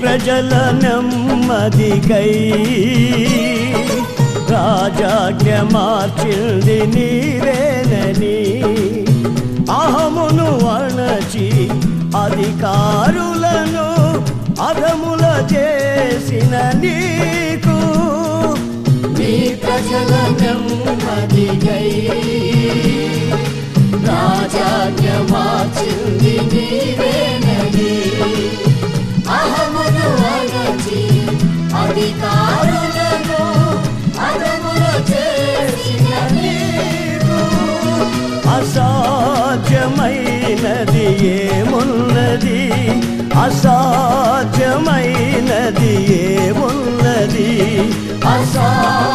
ప్రజల నెమ్మదికై రాజాజ్ఞ మార్చింది నీరేనని అహమును అణచి అధికారులను అధముల చేసిన నీకు. నీ ప్రజల నెమ్మదికై అధికారులను అదములు చేసిన నీకు అసాధ్యమైనది ఏమున్నది? అసాధ్యమైనది ఏమున్నది? అసాధ్య